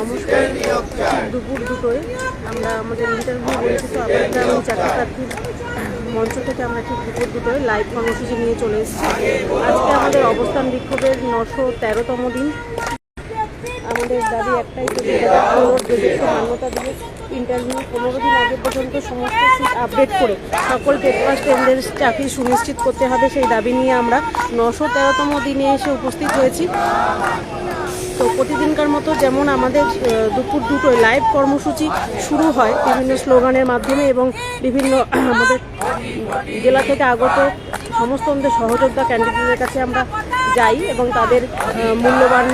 নমস্কার। দুপুর দুটোয় আমরা আমাদের ইন্টারভিউ বঞ্চিত আবেদন চাকরি প্রার্থীর মঞ্চ থেকে আমরা ঠিক দুপুর দুটোয় লাইভ কর্মসূচি নিয়ে চলে এসেছি। আজকে আমাদের অবস্থান বিক্ষোভের নশো তেরোতম দিন। আমাদের দাবি একটাই, যে হাজার মান্যতা দিয়ে ইন্টারভিউ পনেরো দিন আগে পর্যন্ত সমস্ত সিট আপডেট করে সকল টেট পাস চাকরি সুনিশ্চিত করতে হবে। সেই দাবি নিয়ে আমরা নশো তেরোতম দিনে এসে উপস্থিত হয়েছি। তো প্রতিদিনকার মতো যেমন আমাদের দুপুর দুটোয় লাইভ কর্মসূচি শুরু হয় বিভিন্ন স্লোগানের মাধ্যমে এবং বিভিন্ন আমাদের জেলা থেকে আগত সমস্ত আমাদের সহযোদ্ধা ক্যান্ডিডেটের কাছে আমরা যাই এবং তাদের মূল্যবান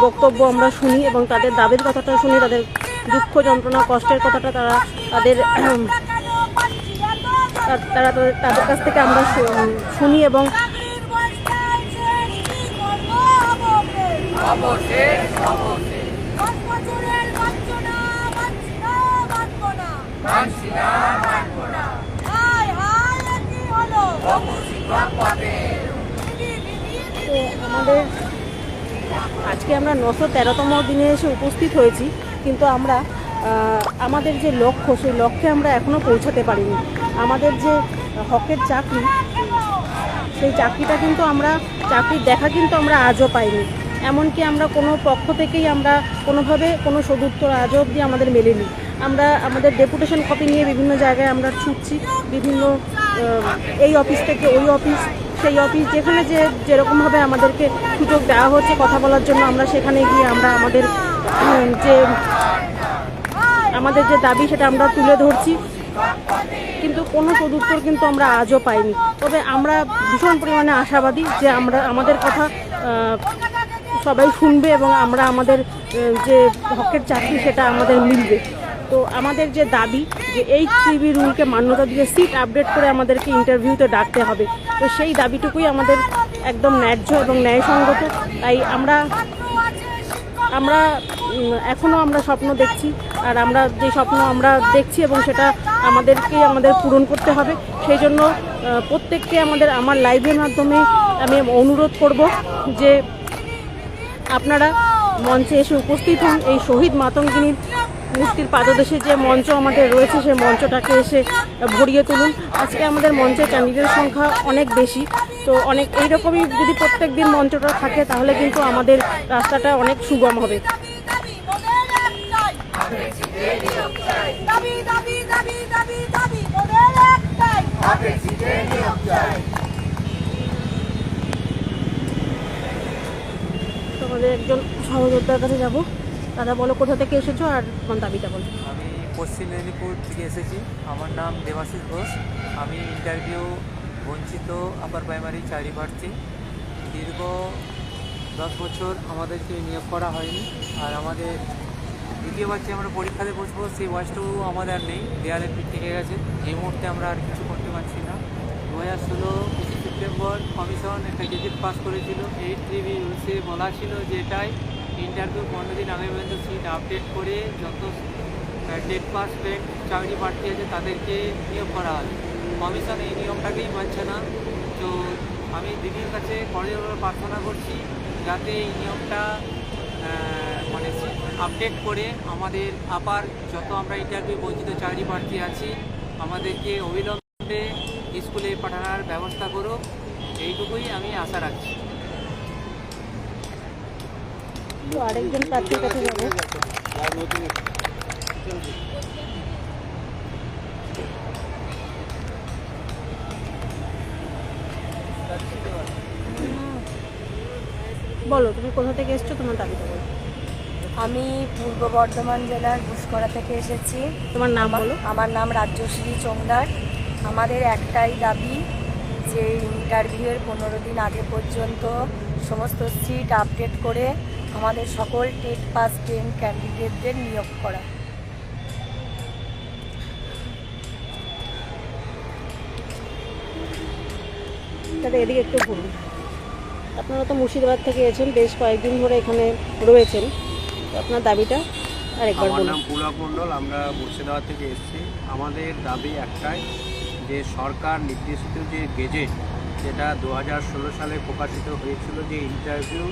বক্তব্য আমরা শুনি এবং তাদের দাবির কথাটা শুনি, তাদের দুঃখ যন্ত্রণা, কষ্টের কথাটা তারা, তাদের তারা তাদের- কাছ থেকে আমরা শুনি এবং তো আমাদের আজকে আমরা নশো তেরোতম দিনে এসে উপস্থিত হয়েছি কিন্তু আমরা আমাদের যে লক্ষ্য সেই লক্ষ্যে আমরা এখনও পৌঁছাতে পারিনি। আমাদের যে হকের চাকরি সেই চাকরিটা কিন্তু আমরা চাকরির দেখা কিন্তু আমরা আজও পাইনি। এমনকি আমরা কোনো পক্ষ থেকেই আমরা কোনোভাবে কোনো সদুত্তর আজও অবধি আমাদের মেলেনি। আমরা আমাদের ডেপুটেশন কপি নিয়ে বিভিন্ন জায়গায় আমরা ছুটছি, বিভিন্ন এই অফিস থেকে ওই অফিস, সেই অফিস, যেখানে যে যেরকমভাবে আমাদেরকে সুযোগ দেওয়া হচ্ছে কথা বলার জন্য আমরা সেখানে গিয়ে আমরা আমাদের যে আমাদের যে দাবি সেটা আমরা তুলে ধরছি। কিন্তু কোনো সদুত্তর কিন্তু আমরা আজও পাইনি। তবে আমরা ভীষণ পরিমাণে আশাবাদী যে আমরা, আমাদের কথা সবাই শুনবে এবং আমরা আমাদের যে হকের চাকরি সেটা আমাদের মিলবে। তো আমাদের যে দাবি যে এই টিভি রুলকে মান্যতা দিয়ে সিট আপডেট করে আমাদেরকে ইন্টারভিউতে ডাকতে হবে, তো সেই দাবিটুকুই আমাদের একদম ন্যায্য এবং ন্যায়সঙ্গত। তাই আমরা আমরা এখনও আমরা স্বপ্ন দেখছি, আর আমরা যে স্বপ্ন আমরা দেখছি এবং সেটা আমাদেরকে আমাদের পূরণ করতে হবে। সেই জন্য প্রত্যেককে আমাদের, আমার লাইভের মাধ্যমে আমি অনুরোধ করব যে আপনারা মঞ্চে এসে উপস্থিত হন এই শহীদ মাতঙ্গিনীর মূর্তির পাদদেশে যে মঞ্চ আমাদের রয়েছে সেই মঞ্চটাকে এসে ভরিয়ে তুলুন আজকে আমাদের মঞ্চে ক্যান্ডিডেট সংখ্যা অনেক বেশি তো অনেক এইরকমই যদি প্রত্যেক দিন মঞ্চটা থাকে তাহলে কিন্তু আমাদের রাস্তাটা অনেক সুগম হবে দাবি দাবি দাবি দাবি দাবি আমাদের একজন সহযোদ্ধার কাছে যাব। দাদা, বলো কোথা থেকে এসেছ আর তোমার দাবিটা বলো। আমি পশ্চিম মেদিনীপুর থেকে এসেছি। আমার নাম দেবাশিস ঘোষ। আমি ইন্টারভিউ বঞ্চিত আপার প্রাইমারি চাকরি প্রার্থী দীর্ঘ দশ বছর আমাদেরকে নিয়োগ করা হয়নি। আর আমাদের দ্বিতীয়বার যে আমরা পরীক্ষাতে বসবো, সেই বয়সটাও আমাদের আর নেই। দেয়ালে পিঠ থেকে গেছে। এই মুহূর্তে আমরা আর কিছু করতে পারছি না। দু হাজার ষোলো সেপ্টেম্বর কমিশন একটা গেজেট পাস করেছিল। এইট থ্রি রুলসে বলা ছিল যে এটাই ইন্টারভিউ পনেরো দিন আগে পর্যন্ত সিট আপডেট করে যত ডেট পাস ফ্রেন্ড চাকরি প্রার্থী আছে তাদেরকে নিয়োগ করা হয়। কমিশন এই নিয়মটাকেই মানছে না। তো আমি দিদির কাছে করজোড়ে প্রার্থনা করছি যাতে এই নিয়মটা মানে আপডেট করে আমাদের আবার যত আমরা ইন্টারভিউ বঞ্চিত চাকরি প্রার্থী আছি, আমাদেরকে অবিলম্বে স্কুলে পাঠানোর ব্যবস্থা করো এইটুকুই আমি আশা রাখছি। আরেকজন প্রার্থীর কাছে যাব? বলো তুমি কোথা থেকে এসছো? তোমার দাবিটা বলো। আমি পূর্ব বর্ধমান জেলার ঘুষকরা থেকে এসেছি। তোমার নাম বলো। আমার নাম রাজ্যশ্রী চোংদার আমাদের একটাই দাবি যে ইন্টারভিউয়ের পনেরো দিন আগে পর্যন্ত সমস্ত সিট আপডেট করে আমাদের সকল টেট পাস টেন ক্যান্ডিডেটদের নিয়োগ করা। তাহলে এদিকে একটু বলুন আপনারা তো মুর্শিদাবাদ থেকে এসেছেন বেশ কয়েকদিন ধরে এখানে রয়েছেন। তো আপনার দাবিটা আরেকবার আমার নাম পুলক মণ্ডল আমরা মুর্শিদাবাদ থেকে এসেছি। আমাদের দাবি একটাই যে সরকার নির্দেশিত যে গেজেট যেটা দু হাজার ষোলো সালে প্রকাশিত হয়েছিল যে ইন্টারভিউ,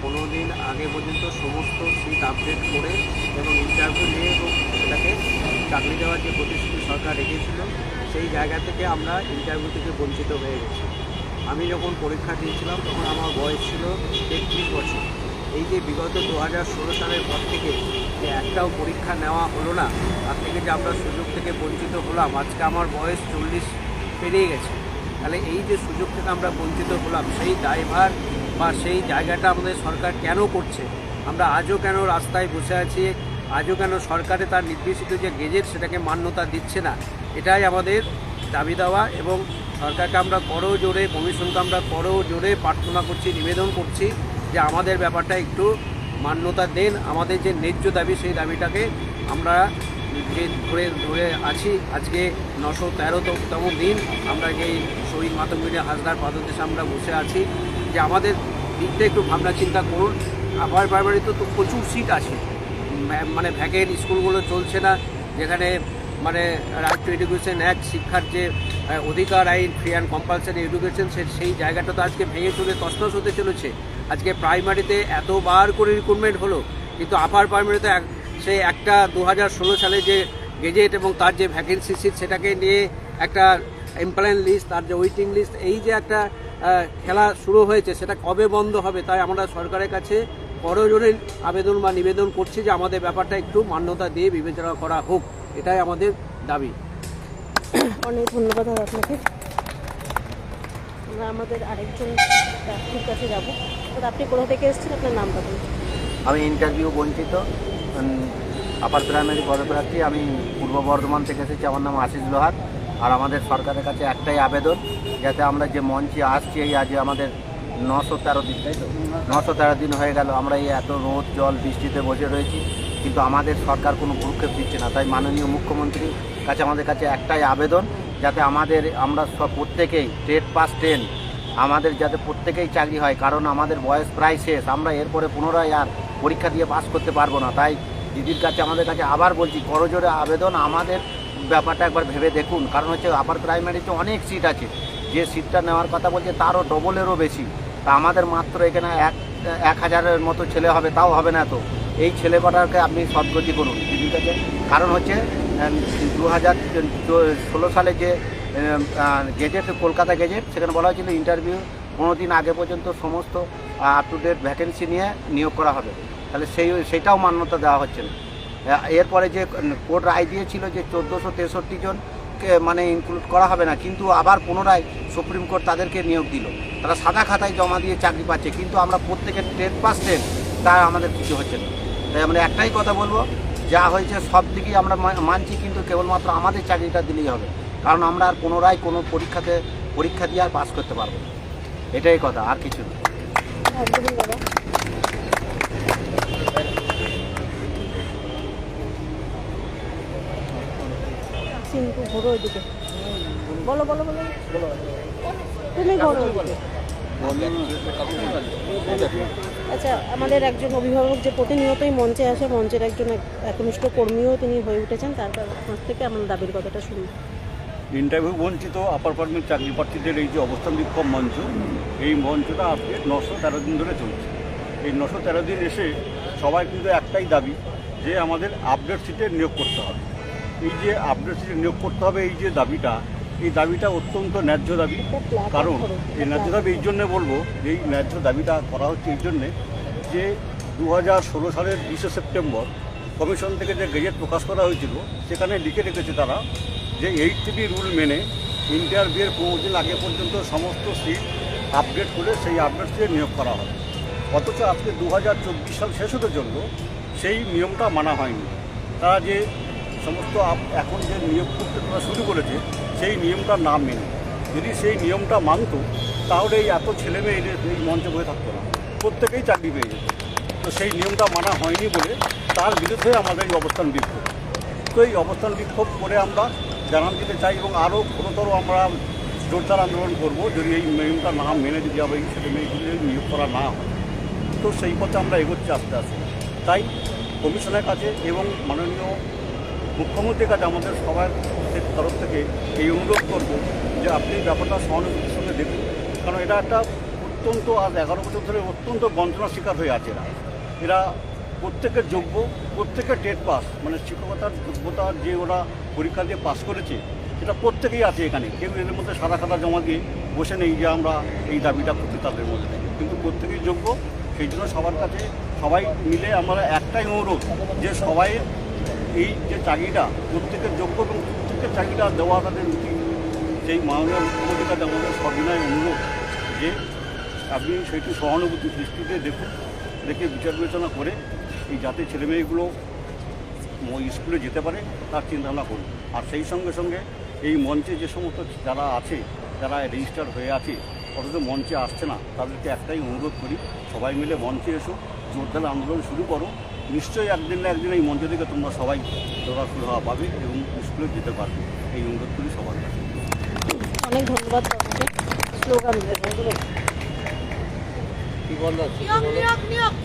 পনেরো দিন আগে পর্যন্ত সমস্ত সিট আপডেট করে এবং ইন্টারভিউ নিয়ে এবং সেটাকে চাকরি দেওয়ার যে প্রতিশ্রুতি সরকার রেখেছিল, সেই জায়গা থেকে আমরা ইন্টারভিউ থেকে বঞ্চিত হয়ে গেছি। আমি যখন পরীক্ষা দিয়েছিলাম, তখন আমার বয়স ছিল তেত্রিশ বছর। এই যে বিগত দু হাজার ষোলো সালের পর থেকে যে একটাও পরীক্ষা নেওয়া হলো না, তার থেকে যে আমরা সুযোগ থেকে বঞ্চিত হলাম, আজকে আমার বয়স চল্লিশ পেরিয়ে গেছে। তাহলে এই যে সুযোগ থেকে আমরা বঞ্চিত হলাম, সেই ড্রাইভার বা সেই জায়গাটা আমাদের সরকার কেন করছে? আমরা আজও কেন রাস্তায় বসে আছি? আজও কেন সরকারে তার নির্দেশিত যে গেজেট, সেটাকে মান্যতা দিচ্ছে না? এটাই আমাদের দাবি দেওয়া এবং সরকারকে আমরা করো জোরে, কমিশনকে আমরা করো জোরে প্রার্থনা করছি, নিবেদন করছি। যে আমাদের ব্যাপারটা একটু মান্যতা দেন, আমাদের যে ন্যায্য দাবি সেই দাবিটাকে আমরা যে ধরে ধরে আছি, আজকে নশো তেরোতম দিন, আমরা যে শহীদ মাতঙ্গিনী হাসদার পাদদেশে আমরা বসে আছি, যে আমাদের দিকটা একটু ভাবনা চিন্তা করুন। আবার বারবারই তো প্রচুর সিট আছে। মানে ভ্যাকেন্ট স্কুলগুলো চলছে না, যেখানে মানে রাষ্ট্র এডুকেশন অ্যাক্ট, শিক্ষার যে, অধিকার, আইন, ফ্রি অ্যান্ড কম্পালসারি এডুকেশন সেই জায়গাটা তো আজকে ভেঙে চলে তসনস হতে চলেছে। আজকে প্রাইমারিতে এতবার করে রিক্রুটমেন্ট হলো, কিন্তু আপার প্রাইমারিতে সেই একটা দু হাজার ষোলো সালে যে গেজেট এবং তার যে ভ্যাকেন্সি সিট সেটাকে নিয়ে একটা এমপ্লয়েন লিস্ট তার যে ওয়েটিং লিস্ট এই যে একটা খেলা শুরু হয়েছে, সেটা কবে বন্ধ হবে তাই আমরা সরকারের কাছে করজোরে আবেদন বা নিবেদন করছি যে আমাদের ব্যাপারটা একটু মান্যতা দিয়ে বিবেচনা করা হোক, এটাই আমাদের দাবি। অনেক ধন্যবাদ আপনাকে। আমরা আমাদের আরেকজন প্রার্থীর কাছে যাব। আপনি কোথা থেকে এসেছেন? আপনার নামটা বলুন। আমি ইন্টারভিউ বঞ্চিত। আপার প্রাইমারি পদপ্রার্থী, আমি পূর্ব বর্ধমান থেকে এসেছি। আমার নাম আশিস লোহার। আর আমাদের সরকারের কাছে একটাই আবেদন, যাতে আমরা যে মঞ্চে আসছি এই আজ আমাদের নশো তেরো দিন, তাই তো? নশো তেরো দিন হয়ে গেল, আমরা এই এত রোদ, জল, বৃষ্টিতে বসে রয়েছি। কিন্তু আমাদের সরকার কোনো ভূক্ষেপ দিচ্ছে না। তাই মাননীয় মুখ্যমন্ত্রীর কাছে আমাদের কাছে একটাই আবেদন যাতে আমাদের, আমরা সব প্রত্যেকেই টেট পাস টেন আমাদের যাতে প্রত্যেকেই চাকরি হয়, কারণ আমাদের বয়স প্রায় শেষ, আমরা এরপরে পুনরায় আর পরীক্ষা দিয়ে পাস করতে পারব না। তাই দিদির কাছে, আমাদের কাছে আবার বলছি করজোরে আবেদন আমাদের ব্যাপারটা একবার ভেবে দেখুন, কারণ হচ্ছে আপার প্রাইমারিতে অনেক সিট আছে, যে সিটটা নেওয়ার কথা বলছে তারও ডবলেরও বেশি। তা আমাদের মাত্র এখানে এক এক হাজারের মতো ছেলে হবে, তাও হবে না তো এই ছেলে কটাকে আপনি সদ্গতি করুন দিদির কাছে। কারণ হচ্ছে দু হাজার ষোলো সালে যে গেজেট, কলকাতা গেজেট, সেখানে বলা হয়েছিল ইন্টারভিউ পনেরো দিন আগে পর্যন্ত সমস্ত আপ টু ডেট ভ্যাকেন্সি নিয়ে নিয়োগ করা হবে। তাহলে সেই, সেটাও মান্যতা দেওয়া হচ্ছে না। এরপরে যে কোর্ট রায় দিয়েছিল যে চোদ্দোশো তেষট্টি জনকে মানে ইনক্লুড করা হবে না, কিন্তু আবার পুনরায় সুপ্রিম কোর্ট তাদেরকে নিয়োগ দিল। তারা সাদা খাতায় জমা দিয়ে চাকরি পাচ্ছে, কিন্তু আমরা প্রত্যেকের টেন পার্সেন্ট তা আমাদের কিছু হচ্ছে না। তাই আমরা একটাই কথা বলব যা হয়েছে সব দিকেই আমরা মানছি কিন্তু কেবলমাত্র আমাদের চাকরিটা দিলেই হবে কারণ আমরা আর পুনরায় কোনো পরীক্ষাতে পরীক্ষা দিয়ে আর পাস করতে পারব না। এটাই কথা আর কিছু না বলো বলো বলো তুমি ঘোরো। আচ্ছা আমাদের একজন অভিভাবক যে প্রতিনিয়তই মঞ্চে আসে, মঞ্চের একজন একনিষ্ঠ কর্মীও তিনি হয়ে উঠেছেন, তার কাছ থেকে আমার দাবির কথাটা শুনি। ইন্টারভিউ বঞ্চিত আপার প্রাথমিক চাকরি প্রার্থীদের এই যে অবস্থান বিক্ষোভ মঞ্চ, এই মঞ্চটা আজকে নশো তেরো দিন ধরে চলছে। এই নশো তেরো দিন এসে সবাই কিন্তু একটাই দাবি যে আমাদের আপডেট সিটে নিয়োগ করতে হবে। এই যে আপডেট সিটে নিয়োগ করতে হবে, এই যে দাবিটা এই দাবিটা অত্যন্ত ন্যায্য দাবি। কারণ এই ন্যায্য দাবি এই জন্যে বলব যে এই ন্যায্য দাবিটা করা হচ্ছে এই জন্যে যে দু হাজার ষোলো সালের বিশে সেপ্টেম্বর কমিশন থেকে যে গেজেট প্রকাশ করা হয়েছিল, সেখানে লিখে রেখেছে তারা যে এইট টিভি রুল মেনে ইন্টারভিউয়ের পনেরো দিন আগে পর্যন্ত সমস্ত সিট আপডেট করে সেই আপডেট দিয়ে নিয়োগ করা হবে অথচ আজকে দু হাজার চব্বিশ সাল শেষ হতে চলল, সেই নিয়মটা মানা হয়নি। তারা যে সমস্ত এখন যে নিয়োগ করতে তারা শুরু করেছে সেই নিয়মটা না মেনে, যদি সেই নিয়মটা মানত, তাহলে এই এত ছেলে মেয়ে এই মঞ্চে বসে থাকতো না। প্রত্যেকেই চাকরি পেয়ে যেত। তো সেই নিয়মটা মানা হয়নি বলে তার বিরুদ্ধে আমাদের এই অবস্থান বিক্ষোভ। তো এই অবস্থান বিক্ষোভ করে আমরা জানান দিতে চাই এবং আরও গুরুতর আমরা জোরদার আন্দোলন করব, যদি এই নিয়মটা না মেনে যদি আবার এই ছেলে মেয়েগুলি নিয়োগ করা না হয়। তো সেই পথে আমরা এগোচ্ছি আস্তে আস্তে। তাই কমিশনের কাছে এবং মাননীয় মুখ্যমন্ত্রীর কাছে আমাদের সবার তরফ থেকে এই অনুরোধ করব যে আপনি ব্যাপারটা সহানুভূতির সঙ্গে দেখুন। কারণ এটা একটা অত্যন্ত, আজ এগারো বছর ধরে অত্যন্ত বঞ্চনার শিকার হয়ে আছে এরা। এরা প্রত্যেকের যোগ্য, প্রত্যেকের টেট পাস মানে শিক্ষকতার যোগ্যতার যে ওরা পরীক্ষা দিয়ে পাস করেছে, সেটা প্রত্যেকেই আছে এখানে। কেউ এদের মধ্যে সাদা খাতা জমা দিয়ে বসে নেই যে আমরা এই দাবিটা করছি তাদের মধ্যে। কিন্তু প্রত্যেকেই যোগ্য, সেই জন্য সবার কাছে সবাই মিলে আমরা একটাই অনুরোধ যে সবাই এই যে চাকরিটা প্রত্যেকের যোগ্য এবং প্রত্যেকের চাকরিটা দেওয়া তাদের উচিত সেই মাননীয় মুখ্যমন্ত্রীর আমাদের সবিনয় অনুরোধ যে আপনি সেটি সহানুভূতি দৃষ্টিতে দেখুন, দেখে বিচার বিবেচনা করে এই যাতে ছেলেমেয়েগুলো স্কুলে যেতে পারে, তার চিন্তাভাবনা করুন। আর সেই সঙ্গে সঙ্গে এই মঞ্চে যে সমস্ত যারা আছে, যারা রেজিস্টার হয়ে আছে, অথচ মঞ্চে আসছে না, তাদেরকে একটাই অনুরোধ করি, সবাই মিলে মঞ্চে এসো, জোরদার আন্দোলন শুরু করো নিশ্চয়ই একদিন না একদিন এই মঞ্চ থেকে তোমরা সবাই দৌড়া শুরু হওয়া পাবে এবং স্কুলে যেতে পারবে এই অনুরোধ করি সবার কাছে অনেক ধন্যবাদ স্লোগান দেবে কি বলল নিয়োগ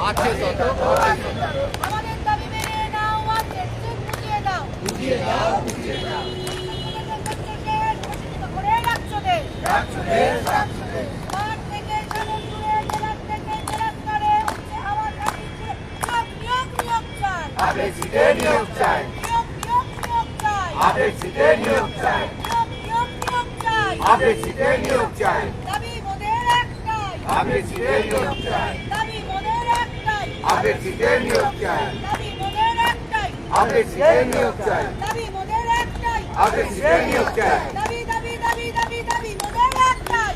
আছে তত আমাদের দাবি মেনে নাও আর টেনশন বুঝিয়ে দাও বুঝিয়ে দাও বুঝিয়ে দাও রাখছো দে মাঠ থেকে সামন দূরে জেলার থেকে জেলার স্তরে উঠছে আওয়াজ হাসি ছুড়ে নিয়োগ নিয়োগ নিয়োগ চাই নিয়োগ নিয়োগ নিয়োগ চাই নিয়োগ নিয়োগ নিয়োগ চাই একটাই দাবি মোদের একটাই দাবি মোদের একটাই দাবি দাবি দাবি দাবি দাবি দাবি মোদের একটাই